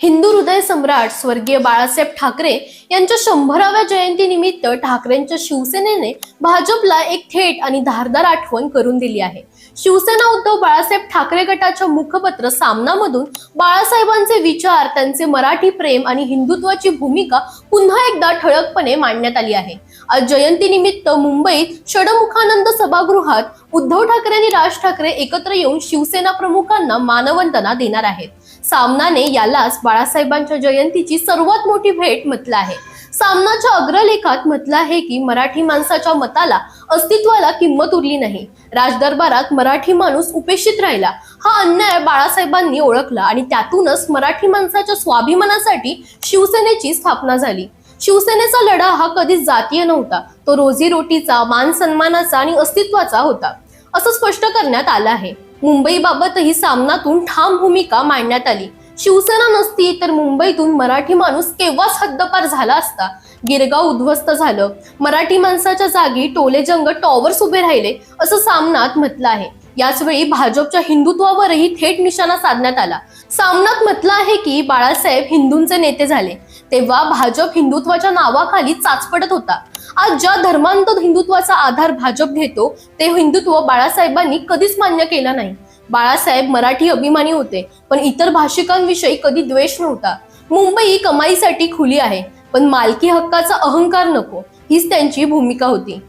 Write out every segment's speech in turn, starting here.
हिंदू हृदय सम्राट स्वर्गीय बाळासाहेब ठाकरे यांच्या शंभराव्या जयंतीनिमित्त ठाकरेंच्या शिवसेनेने भाजपला एक थेट आणि धारदार आठवण करून दिली आहे. शिवसेना उद्धव बाळासाहेब ठाकरे गटाच्या मुखपत्र सामनामधून बाळासाहेबांचे विचार त्यांचे मराठी प्रेम आणि हिंदुत्वाची भूमिका पुन्हा एकदा ठळकपणे मांडण्यात आली आहे. आज जयंतीनिमित्त मुंबईत षडमुखानंद सभागृहात उद्धव ठाकरे आणि राज ठाकरे एकत्र येऊन शिवसेना प्रमुखांना मानवंदना देणार आहेत. सामनाने यालाच बाळासाहेबांच्या जयंतीची सर्वात मोठी भेट म्हटलं आहे. सामनाच्या अग्रलेखात म्हटलं आहे की मराठी माणसाच्या मताला अस्तित्वाला किंमत उरली नाही. राजदरबारात मराठी माणूस उपेक्षित राहिला. हा अन्याय बाळासाहेबांनी ओळखला आणि त्यातूनच मराठी माणसाच्या स्वाभिमानासाठी शिवसेनेची स्थापना झाली. शिवसेनेचा लढा हा कधीच जातीय नव्हता. तो रोजीरोटीचा मान सन्मानाचा आणि अस्तित्वाचा होता. असं स्पष्ट करण्यात आलं आहे. मुंबईबाबतही सामनातून ठाम भूमिका मांडण्यात आली. शिवसेना नसती तर मुंबईतून मराठी माणूस केव्हाच हद्दपार झाला असता? गिरगाव उद्ध्वस्त झालं. मराठी माणसाच्या जागी टोलेजंग टॉवर्स उभे राहिले असं सामनात म्हटलं आहे. याचवेळी भाजपच्या हिंदुत्वावरही थेट निशाणा साधण्यात आला. सामनात म्हटलं आहे की बाळासाहेब हिंदूंचे नेते झाले. तेव्हा भाजप हिंदुत्वाच्या नावाखाली चाचपडत होता. आज ज्या धर्मांतर हिंदुत्वाचा आधार भाजप घेतो ते हिंदुत्व बाळासाहेबांनी कधीच मान्य केलं नाही. बाळासाहेब मराठी अभिमानी होते पण इतर भाषिकांविषयी कधी द्वेष नव्हता. मुंबई कमाईसाठी खुली आहे पण मालकी हक्काचा अहंकार नको हीच त्यांची भूमिका होती.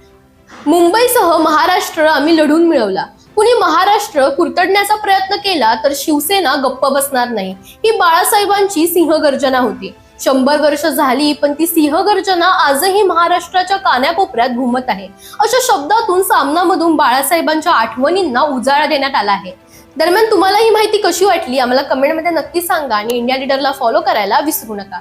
मुंबईसह महाराष्ट्र आम्ही लढून मिळवला. कुणी महाराष्ट्र कुरतडण्याचा प्रयत्न केला तर शिवसेना गप्प बसणार नाही. ही बाळासाहेबांची सिंहगर्जना होती. शंभर वर्ष झाली पण ती सिंहगर्जना आजही महाराष्ट्राच्या कान्याकोपऱ्यात घुमत आहे. अशा शब्दातून सामनामधून बाळासाहेबांच्या आठवणींना उजाळा देण्यात आला आहे. दरम्यान तुम्हाला ही माहिती कशी वाटली? आम्हाला कमेंटमध्ये नक्की सांगा आणि इंडिया लीडरला फॉलो करायला विसरू नका.